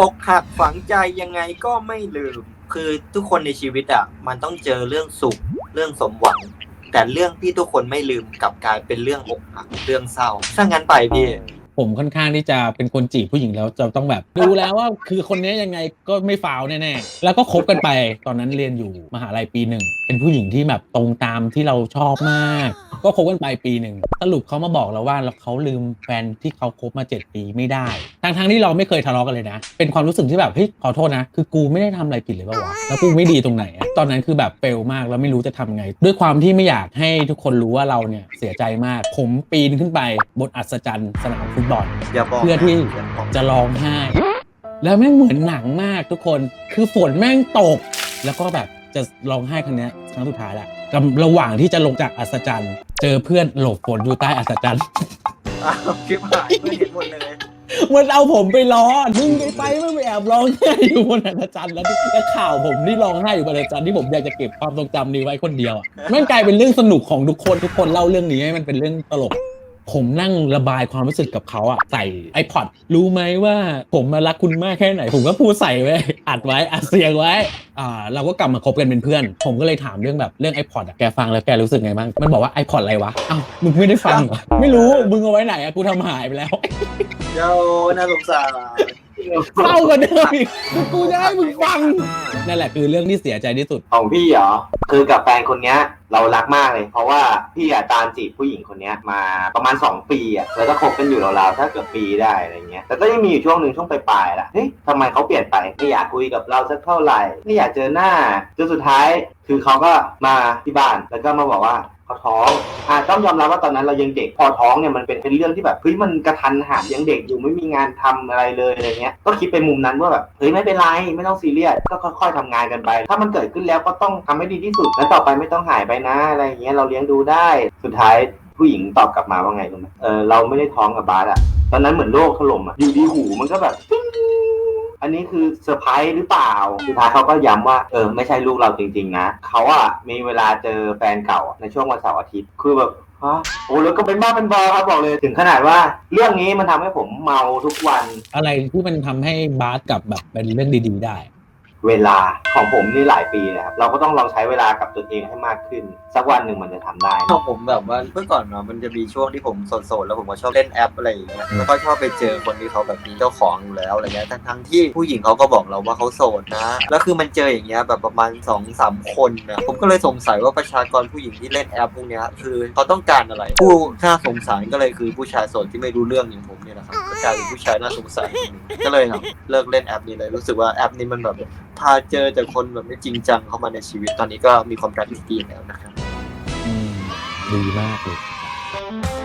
อกหักฝังใจยังไงก็ไม่ลืม คือทุกคนในชีวิตอะ มันต้องเจอเรื่องสุขเรื่องสมหวัง แต่เรื่องที่ทุกคนไม่ลืมกลับกลายเป็นเรื่องอกหักเรื่องเศร้าถ้างั้นไปพี่ ผมค่อนข้างที่จะเป็นคนจีบผู้หญิงแล้วจะต้องแบบดูแล้วว่าคือคนนี้ยังไงก็ไม่ฟาวแน่ๆแล้วก็คบกันไปตอนนั้นเรียนอยู่มหาลัยปีหนึ่งเป็นผู้หญิงที่แบบตรงตามที่เราชอบมาก ก็คบกันไปปีหนึ่งสรุปเขามาบอกเราว่าเขาลืมแฟนที่เขาคบมา 7 ปีไม่ได้ทั้งทั้งๆที่เราไม่เคยทะเลาะกันเลยนะ เป็นความรู้สึกที่แบบเฮ้ยขอโทษนะ คือกูไม่ได้ทำอะไรผิดเลยป่าวะแล้วกูไม่ดีตรงไหนอะตอนนั้นคือแบบเฟลมากแล้วไม่รู้จะทำไง ด้วยความที่ไม่อยากให้ทุกคนรู้ว่าเราเนี่ยเสียใจมาก ผมปีนขึ้นไปบนอัศจรรย์สนามฟุตบอลอย่าบอกเพื่อที่ย่าบอกจะร้องไห้แล้วแม่งเหมือนหนังมากทุกคน คือฝนแม่งตก แล้วก็แบบจะร้องไห้ครั้งเนี้ยครั้งสุดท้ายละกำระหว่างที่จะลงจากอัศจรรย์ เจอเพื่อนหลบฝนอยู่ใต้อัศจรรย์อ้าวคลิปหายไม่เห็นหมดเลยมันเอาผมไปล้อมึงไปไปมึงไปแอบร้องไห้อยู่บนอัศจรรย์แล้วแล้วข่าวผมที่ร้องไห้อยู่บนอัศจรรย์ที่ผมอยากจะเก็บความทรงจำนี้ไว้คนเดียวอะแม่งกลายเป็นเรื่องสนุกของทุกคนทุกคนเล่าเรื่องนี้ให้มันเป็นเรื่องตลก ผมนั่งระบายความรู้สึกกับเขาอะใส่ iPod รู้ไหมว่าผมมารักคุณมากแค่ไหน ผมก็พูดใส่ไว้ อัดไว้อัดเสียงไว้อ่าเราก็กลับมาคบกันเป็นเพื่อน ผมก็เลยถามเรื่องแบบเรื่อง iPod อะแกฟังแล้วแกรู้สึกไงบ้าง มันบอกว่า iPod อะไรวะอ้าวมึงไม่ได้ฟังเหรอไม่รู้มึงเอาไว้ไหนอะกูทำหายไปแล้ว เจ้าน่าสงสาร เศร้ากว่าเดิมอีกกูจะให้มึงฟัง นั่นแหละคือเรื่องที่เสียใจที่สุด ของพี่เหรอ คือกับแฟนคนเนี้ย เรารักมากเลย เพราะว่าพี่อะตามจีบผู้หญิงคนเนี้ยมาประมาณ 2 ปีอะแล้วก็คบกันอยู่ราวๆถ้าเกือบปีได้อะไรเงี้ยแต่ก็ยังมีอยู่ช่วงหนึ่งช่วงปลายๆล่ะเฮ้ยทำไมเขาเปลี่ยนไปไม่อยากคุยกับเราสักเท่าไหร่ไม่อยากเจอหน้าจนสุดท้ายคือเขาก็มาที่บ้านแล้วก็มาบอกว่าเขาท้องอ่าต้องยอมรับว่าตอนนั้นเรายังเด็ก พอท้องเนี่ยมันเป็นเป็นเรื่องที่แบบเฮ้ยมันกระทันหันยังเด็กอยู่ไม่มีงานทำอะไรเลยอะไรเงี้ย ก็คิดไปมุมนั้นว่าแบบเฮ้ยไม่เป็นไรไม่ต้องซีเรียสก็ค่อย ๆทำงานกันไป ถ้ามันเกิดขึ้นแล้วก็ต้องทำให้ดีที่สุด แล้วต่อไปไม่ต้องหายไปนะอะไรอย่างเงี้ยเราเลี้ยงดูได้ สุดท้ายผู้หญิงตอบกลับมาว่าไงรู้ไหมเออเราไม่ได้ท้องกับบาสอะตอนนั้นเหมือนโลกถล่มอะอยู่ดีหูมันก็แบบอันนี้คือเซอร์ไพรส์หรือเปล่า สุดท้ายเขาก็ย้ำว่า เออ ไม่ใช่ลูกเราจริง ๆ นะ เขาอะมีเวลาเจอแฟนเก่าในช่วงวันเสาร์อาทิตย์ คือแบบฮะโอ้แล้วก็เป็นบ้าเป็นบอครับบอกเลย ถึงขนาดว่าเรื่องนี้มันทำให้ผมเมาทุกวัน อะไรที่มันทำให้บาสกลับแบบเป็นเรื่องดี ๆ ได้ เวลาของผมนี่หลายปีนะครับเราก็ต้องลองใช้เวลากับตัวเองให้มากขึ้น สักวันหนึ่งมันจะทำได้พอผมแบบว่าเมื่อก่อนเนาะมันจะมีช่วงที่ผมโสดๆแล้วผมก็ชอบเล่นแอปอะไรอย่างเงี้ยแล้วก็ชอบไปเจอคนที่เขาแบบมีเจ้าของอยู่แล้วอะไรเงี้ยทั้งๆที่ผู้หญิงเขาก็บอกเราว่าเขาโสดนะแล้วคือมันเจออย่างเงี้ยแบบประมาณ2อสามคนนะผมก็เลยสงสัยว่าประชากรผู้หญิงที่เล่นแอปพวกเนี้ยคือเขาต้องการอะไร ผู้น่าสงสารก็เลยคือผู้ชายโสดที่ไม่รู้เรื่องอย่างผมเนี่ยแหละครับก็กลายเป็นผู้ชายน่าสงสารคนหนึ่งก็เลยแบบเลิกเล่นแอปนี้เลยรู้สึกว่าแอปนี้มันแบบ พาเจอแต่คนแบบไม่จริงจังเข้ามาในชีวิตตอนนี้ก็มีความรักที่ดีแล้วนะครับ อืมดีมากเลย